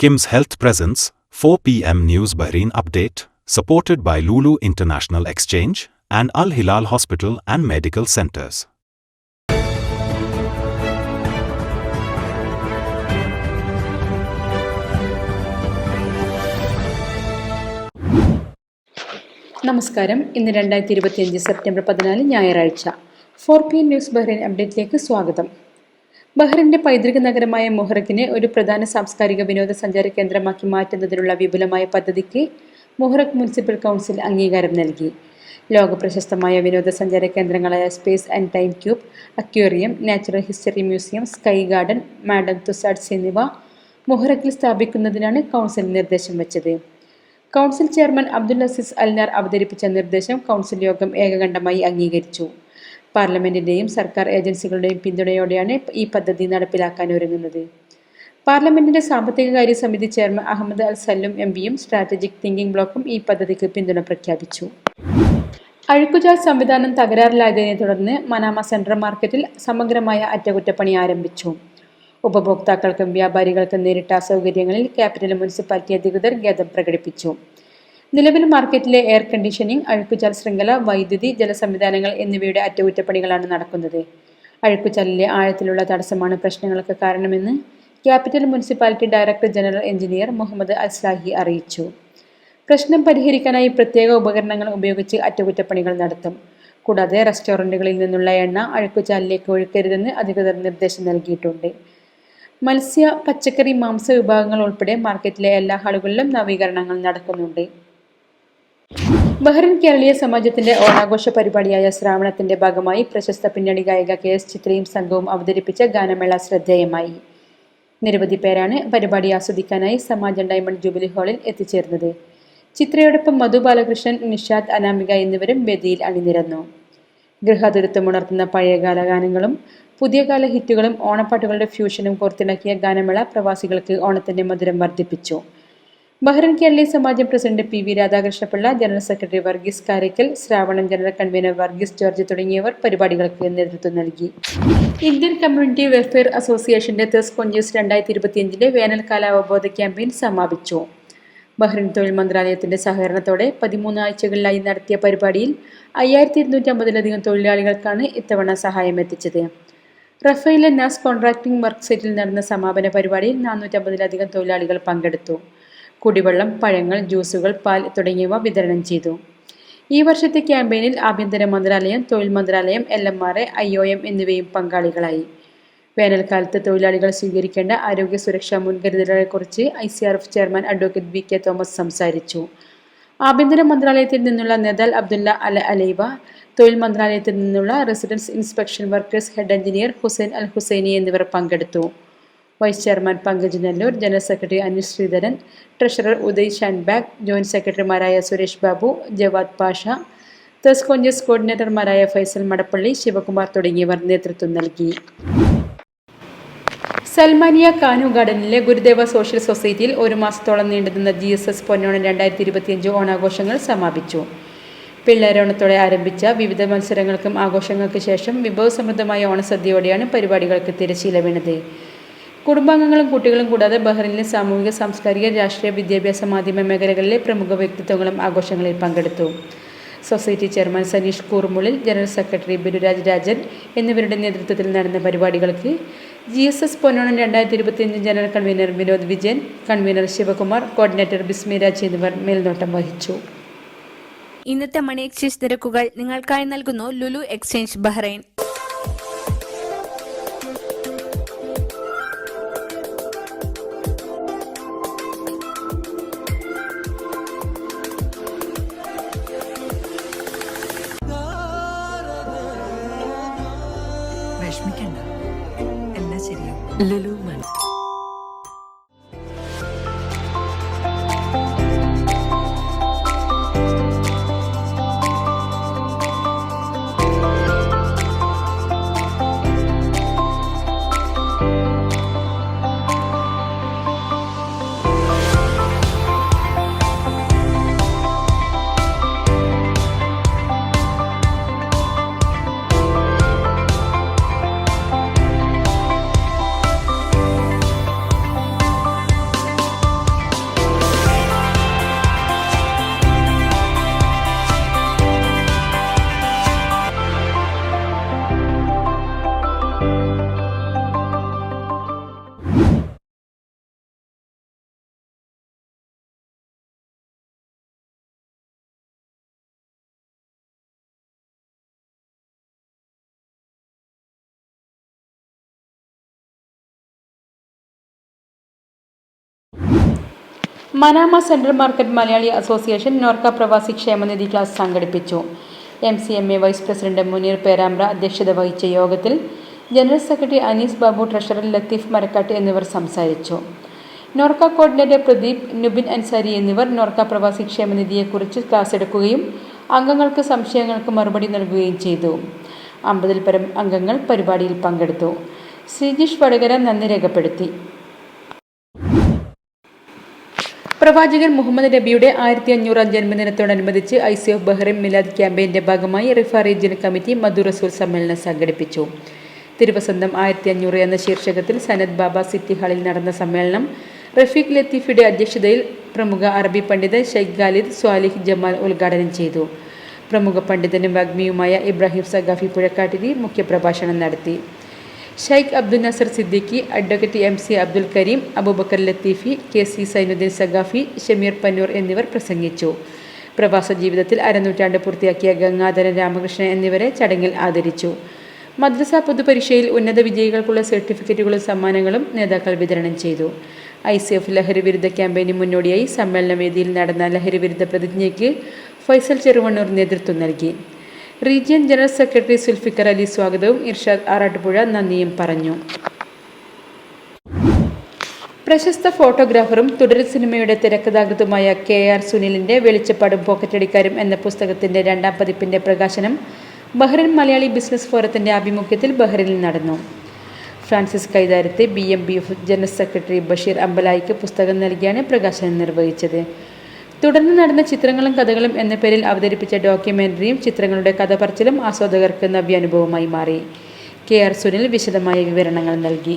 Kim's Health Presence, 4 p.m. News Bahrain Update, supported by Lulu International Exchange and Al Hilal Hospital and Medical Centers. നമസ്കാരം ഇന്ന് രണ്ടായിരത്തി ഇരുപത്തിയഞ്ച് September പതിനാല് ഞായറാഴ്ച four P N news Bahrain അപ്ഡേറ്റിലേക്ക് സ്വാഗതം ബഹ്റിന്റെ പൈതൃക നഗരമായ മുഹറക്കിനെ ഒരു പ്രധാന സാംസ്കാരിക വിനോദസഞ്ചാര കേന്ദ്രമാക്കി മാറ്റുന്നതിനുള്ള വിപുലമായ പദ്ധതിക്ക് മൊഹറക് മുനിസിപ്പൽ കൗൺസിൽ അംഗീകാരം നൽകി. ലോക പ്രശസ്തമായ വിനോദസഞ്ചാര കേന്ദ്രങ്ങളായ space and time cube aquarium natural history museum sky garden Madame Tussauds എന്നിവ മുഹറക്കിൽ സ്ഥാപിക്കുന്നതിനാണ് കൗൺസിൽ നിർദ്ദേശം വെച്ചത്. Council chairman Abdul Aziz Alnar അവതരിപ്പിച്ച നിർദ്ദേശം കൗൺസിൽ യോഗം ഏകകണ്ഠമായി അംഗീകരിച്ചു. പാർലമെന്റിന്റെയും സർക്കാർ ഏജൻസികളുടെയും പിന്തുണയോടെയാണ് ഈ പദ്ധതി നടപ്പിലാക്കാൻ ഒരുങ്ങുന്നത്. പാർലമെന്റിന്റെ സാമ്പത്തിക കാര്യ സമിതി chairman Ahmed Al Salloum M പിയും സ്ട്രാറ്റജിക് തിങ്കിംഗ് ബ്ലോക്കും ഈ പദ്ധതിക്ക് പിന്തുണ പ്രഖ്യാപിച്ചു. അഴുക്കുചാൽ സംവിധാനം തകരാറിലായതിനെ തുടർന്ന് മനാമ സെൻട്രൽ മാർക്കറ്റിൽ സമഗ്രമായ അറ്റകുറ്റപ്പണി ആരംഭിച്ചു. ഉപഭോക്താക്കൾക്കും വ്യാപാരികൾക്കും നേരിട്ട അസൗകര്യങ്ങളിൽ ക്യാപിറ്റൽ മുനിസിപ്പാലിറ്റി അധികൃതർ ഖേദം പ്രകടിപ്പിച്ചു. നിലവിൽ മാർക്കറ്റിലെ എയർ കണ്ടീഷനിംഗ് അഴുക്കുചാൽ ശൃംഖല വൈദ്യുതി ജലസംവിധാനങ്ങൾ എന്നിവയുടെ അറ്റകുറ്റപ്പണികളാണ് നടക്കുന്നത്. അഴുക്കുചാലിലെ ആഴത്തിലുള്ള തടസ്സമാണ് പ്രശ്നങ്ങൾക്ക് കാരണമെന്ന് capital municipality director general engineer Mohammed Aslahi അറിയിച്ചു. പ്രശ്നം പരിഹരിക്കാനായി പ്രത്യേക ഉപകരണങ്ങൾ ഉപയോഗിച്ച് അറ്റകുറ്റപ്പണികൾ നടത്തും. കൂടാതെ റെസ്റ്റോറന്റുകളിൽ നിന്നുള്ള എണ്ണ അഴുക്കുചാലിലേക്ക് ഒഴുക്കരുതെന്ന് അധികൃതർ നിർദ്ദേശം നൽകിയിട്ടുണ്ട്. മത്സ്യ പച്ചക്കറി മാംസ വിഭാഗങ്ങൾ ഉൾപ്പെടെ മാർക്കറ്റിലെ എല്ലാ ഹാളുകളിലും നവീകരണങ്ങൾ നടക്കുന്നുണ്ട്. ബഹ്റിൻ കേരളീയ സമാജത്തിന്റെ ഓണാഘോഷ പരിപാടിയായ ശ്രാവണത്തിന്റെ ഭാഗമായി പ്രശസ്ത പിന്നണി ഗായിക കെ എസ് ചിത്രയും സംഘവും അവതരിപ്പിച്ച ഗാനമേള ശ്രദ്ധേയമായി. നിരവധി പേരാണ് പരിപാടി ആസ്വദിക്കാനായി സമാജം ഡയമണ്ട് ജൂബിലി ഹാളിൽ എത്തിച്ചേർന്നത്. ചിത്രയോടൊപ്പം മധു ബാലകൃഷ്ണൻ നിഷാദ് അനാമിക എന്നിവരും വേദിയിൽ അണിനിരന്നു. ഗൃഹാതുരത്വമുണർത്തുന്ന പഴയകാല ഗാനങ്ങളും പുതിയ കാല ഹിറ്റുകളും ഓണപ്പാട്ടുകളുടെ ഫ്യൂഷനും കോർത്തിണക്കിയ ഗാനമേള പ്രവാസികൾക്ക് ഓണത്തിന്റെ മധുരം വർദ്ധിപ്പിച്ചു. Bahrain Keraleeya Samajam president P V Radhakrishnapillai general secretary Varghese Karakkal Sravanam general convener Varghese George തുടങ്ങിയവർ പരിപാടികൾക്ക് നേതൃത്വം നൽകി. ഇന്ത്യൻ കമ്മ്യൂണിറ്റി വെൽഫെയർ അസോസിയേഷന്റെ തെസ് കൊഞ്ചസ് രണ്ടായിരത്തി ഇരുപത്തിയഞ്ചിലെ വേനൽക്കാല അവബോധ ക്യാമ്പയിൻ സമാപിച്ചു. ബഹ്റിൻ തൊഴിൽ മന്ത്രാലയത്തിന്റെ സഹകരണത്തോടെ പതിമൂന്ന് ആഴ്ചകളിലായി നടത്തിയ പരിപാടിയിൽ അയ്യായിരത്തി ഇരുന്നൂറ്റി അമ്പതിലധികം തൊഴിലാളികൾക്കാണ് ഇത്തവണ സഹായം എത്തിച്ചത്. റഫേലെ നാസ് കോൺട്രാക്ടിംഗ് വർക്ക് സൈറ്റിൽ നടന്ന സമാപന പരിപാടിയിൽ നാനൂറ്റമ്പതിലധികം തൊഴിലാളികൾ പങ്കെടുത്തു. കുടിവെള്ളം പഴങ്ങൾ ജ്യൂസുകൾ പാൽ തുടങ്ങിയവ വിതരണം ചെയ്തു. ഈ വർഷത്തെ ക്യാമ്പയിനിൽ ആഭ്യന്തര മന്ത്രാലയം തൊഴിൽ മന്ത്രാലയം L M R A I O M എന്നിവയും പങ്കാളികളായി. വേനൽക്കാലത്ത് തൊഴിലാളികൾ സ്വീകരിക്കേണ്ട ആരോഗ്യ സുരക്ഷാ മുൻകരുതലുകളെക്കുറിച്ച് I C R F chairman advocate V K Thomas സംസാരിച്ചു. ആഭ്യന്തര മന്ത്രാലയത്തിൽ നിന്നുള്ള നദൽ അബ്ദുല്ല അല അലൈവ തൊഴിൽ മന്ത്രാലയത്തിൽ നിന്നുള്ള residence inspection workers head engineer Hussain Al Hussaini എന്നിവർ പങ്കെടുത്തു. Vice chairman Pankaj Nallur general secretary Anil Sreedharan treasurer Uday Shanbhag joint സെക്രട്ടറിമാരായ സുരേഷ് ബാബു ജവാദ് പാഷ തസ് കോൺഗ്രസ് കോർഡിനേറ്റർമാരായ ഫൈസൽ മടപ്പള്ളി ശിവകുമാർ തുടങ്ങിയവർ നേതൃത്വം നൽകി. സൽമാനിയ കാനു ഗാർഡനിലെ ഗുരുദേവ സോഷ്യൽ സൊസൈറ്റിയിൽ ഒരു മാസത്തോളം നീണ്ടുനിന്ന ജി എസ് എസ് പൊന്നോണം രണ്ടായിരത്തി ഇരുപത്തിയഞ്ച് ഓണാഘോഷങ്ങൾ സമാപിച്ചു. പിള്ളേരോണത്തോടെ ആരംഭിച്ച വിവിധ മത്സരങ്ങൾക്കും ആഘോഷങ്ങൾക്ക് ശേഷം വിഭവസമൃദ്ധമായ ഓണസദ്യയോടെയാണ് പരിപാടികൾക്ക് തിരശീല വീണത്. കുടുംബാംഗങ്ങളും കുട്ടികളും കൂടാതെ ബഹ്റിനിലെ സാമൂഹിക സാംസ്കാരിക രാഷ്ട്രീയ വിദ്യാഭ്യാസ മാധ്യമ മേഖലകളിലെ പ്രമുഖ വ്യക്തിത്വങ്ങളും ആഘോഷങ്ങളിൽ പങ്കെടുത്തു. സൊസൈറ്റി ചെയർമാൻ സനീഷ് കൂർമുളിൽ ജനറൽ സെക്രട്ടറി ബിരുരാജ് രാജൻ എന്നിവരുടെ നേതൃത്വത്തിൽ നടന്ന പരിപാടികൾക്ക് ജി എസ് എസ് പൊന്നോണം രണ്ടായിരത്തി ഇരുപത്തിയഞ്ച് general convener Vinod Vijayan convener Sivakumar coordinator Bismiraj എന്നിവർ മേൽനോട്ടം വഹിച്ചു. ഇന്നത്തെ മണി എക്സ്ചേഞ്ച് നിരക്കുകൾ നിങ്ങൾക്കായി നൽകുന്നു ലുലു എക്സ്ചേഞ്ച് ബഹ്റൈൻ. വിഷമിക്കണ്ട. എല്ലാം ശരിയാവും. Lulu Money Manama central market Malayali association Norka Pravasi Kshemanidhi class സംഘടിപ്പിച്ചു. M C M A vice president Muneer Perambra അധ്യക്ഷത വഹിച്ച യോഗത്തിൽ general secretary Anees Babu treasurer Latheef Marakkat എന്നിവർ സംസാരിച്ചു. നോർക്ക കോർഡിനേറ്റർ പ്രദീപ് നുബിൻ അൻസാരി എന്നിവർ നോർക്ക പ്രവാസി ക്ഷേമനിധിയെക്കുറിച്ച് ക്ലാസ് എടുക്കുകയും അംഗങ്ങൾക്ക് സംശയങ്ങൾക്ക് മറുപടി നൽകുകയും ചെയ്തു. അമ്പതിൽ പരം അംഗങ്ങൾ പരിപാടിയിൽ പങ്കെടുത്തു. ശ്രീജിഷ് വടകര നന്ദി രേഖപ്പെടുത്തി. പ്രവാചകൻ മുഹമ്മദ് നബിയുടെ ആയിരത്തി അഞ്ഞൂറാം ജന്മദിനത്തോടനുബന്ധിച്ച് I C F Bahrain Milad ക്യാമ്പയിന്റെ ഭാഗമായി റിഫ റീജിയൻ കമ്മിറ്റി മധു റസൂൽ സമ്മേളനം സംഘടിപ്പിച്ചു. തിരുവസന്തം ആയിരത്തി അഞ്ഞൂറ് എന്ന ശീർഷകത്തിൽ സനദ് ബാബ സിറ്റി ഹാളിൽ നടന്ന സമ്മേളനം റഫീഖ് ലത്തീഫിയുടെ അധ്യക്ഷതയിൽ പ്രമുഖ അറബി പണ്ഡിതൻ ഷെയ്ഖ് ഖാലിദ് സ്വാലിഹ് ജമാൽ ഉദ്ഘാടനം ചെയ്തു. പ്രമുഖ പണ്ഡിതനും വാഗ്മിയുമായ ഇബ്രാഹിം സഖാഫി പുഴക്കാട്ടിരി മുഖ്യപ്രഭാഷണം നടത്തി. Sheikh Abdul Nasar Siddiqui advocate M C Abdul Kareem Abubakar Latheefi K C Zainudheen Saqafi Shameer Pannoor എന്നിവർ പ്രസംഗിച്ചു. പ്രവാസ ജീവിതത്തിൽ അരനൂറ്റാണ്ട് പൂർത്തിയാക്കിയ ഗംഗാധരൻ രാമകൃഷ്ണൻ എന്നിവരെ ചടങ്ങിൽ ആദരിച്ചു. മദ്രസ പൊതുപരീക്ഷയിൽ ഉന്നത വിജയികൾക്കുള്ള സർട്ടിഫിക്കറ്റുകളും സമ്മാനങ്ങളും നേതാക്കൾ വിതരണം ചെയ്തു. ഐ സി എഫ് ലഹരി വിരുദ്ധ ക്യാമ്പയിന് മുന്നോടിയായി സമ്മേളന വേദിയിൽ നടന്ന ലഹരി വിരുദ്ധ പ്രതിജ്ഞയ്ക്ക് ഫൈസൽ ചെറുവണ്ണൂർ നേതൃത്വം നൽകി. Region general secretary Zulfikar Ali സ്വാഗതവും. ഇർഷാദ് ആറാട്ടുപുഴ നന്ദിയും പറഞ്ഞു. പ്രശസ്ത ഫോട്ടോഗ്രാഫറും തുടർ സിനിമയുടെ തിരക്കഥാകൃതുമായ കെ ആർ സുനിലിന്റെ വെളിച്ചപ്പാടും പോക്കറ്റടിക്കാരും എന്ന പുസ്തകത്തിന്റെ രണ്ടാം പതിപ്പിന്റെ പ്രകാശനം ബഹ്റിൻ മലയാളി ബിസിനസ് ഫോറത്തിന്റെ ആഭിമുഖ്യത്തിൽ ബഹ്റിനിൽ നടന്നു. Francis കൈതാരത്തെ B M B F general secretary Basheer അമ്പലായിക്ക് പുസ്തകം നൽകിയാണ് പ്രകാശനം നിർവഹിച്ചത്. തുടർന്ന് നടന്ന ചിത്രങ്ങളും കഥകളും എന്ന പേരിൽ അവതരിപ്പിച്ച ഡോക്യുമെന്ററിയും ചിത്രങ്ങളുടെ കഥ പറച്ചിലും ആസ്വാദകർക്ക് നവ്യാനുഭവമായി മാറി. കെ ആർ സുനിൽ വിശദമായ വിവരണങ്ങൾ നൽകി.